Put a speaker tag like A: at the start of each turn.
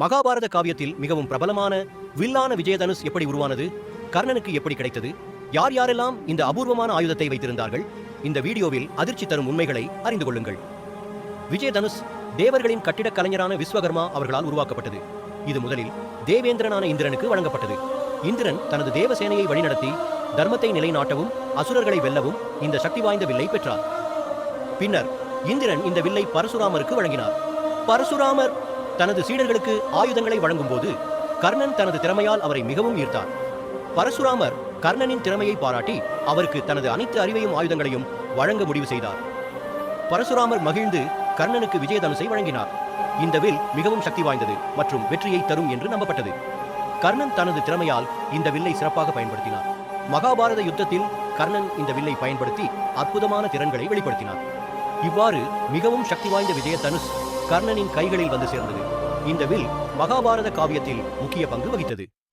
A: மகாபாரத காவியத்தில் மிகவும் பிரபலமான வில்லான விஜயதனுஷ் எப்படி உருவானது கர்ணனுக்கு எப்படி கிடைத்தது யார் யாரெல்லாம் இந்த அபூர்வமான ஆயுதத்தை வைத்திருந்தார்கள் இந்த வீடியோவில் அதிர்ச்சி தரும் உண்மைகளை அறிந்து கொள்ளுங்கள். விஜயதனுஷ் தேவர்களின் கட்டிடக் கலைஞரான விஸ்வகர்மா அவர்களால் உருவாக்கப்பட்டது. இது முதலில் தேவேந்திரனான இந்திரனுக்கு வழங்கப்பட்டது. இந்திரன் தனது தேவசேனையை வழிநடத்தி தர்மத்தை நிலைநாட்டவும் அசுரர்களை வெல்லவும் இந்த சக்தி வாய்ந்த வில்லை பெற்றார். பின்னர் இந்திரன் இந்த வில்லை பரசுராமருக்கு வழங்கினார். பரசுராமர் தனது சீடர்களுக்கு ஆயுதங்களை வழங்கும் போது கர்ணன் தனது திறமையால் அவரை மிகவும் ஈர்த்தார். பரசுராமர் கர்ணனின் திறமையை பாராட்டி அவருக்கு தனது அனைத்து அறிவையும் ஆயுதங்களையும் வழங்க முடிவு செய்தார். பரசுராமர் மகிழ்ந்து கர்ணனுக்கு விஜயதனுசை வழங்கினார். இந்த வில் மிகவும் சக்தி வாய்ந்தது மற்றும் வெற்றியை தரும் என்று நம்பப்பட்டது. கர்ணன் தனது திறமையால் இந்த வில்லை சிறப்பாக பயன்படுத்தினார். மகாபாரத யுத்தத்தில் கர்ணன் இந்த வில்லை பயன்படுத்தி அற்புதமான திறன்களை வெளிப்படுத்தினார். இவ்வாறு மிகவும் சக்தி வாய்ந்த விஜயதனுஷ் கர்ணனின் கைகளில் வந்து சேர்ந்தது. இந்த வில் மகாபாரத காவியத்தில் முக்கிய பங்கு வகித்தது.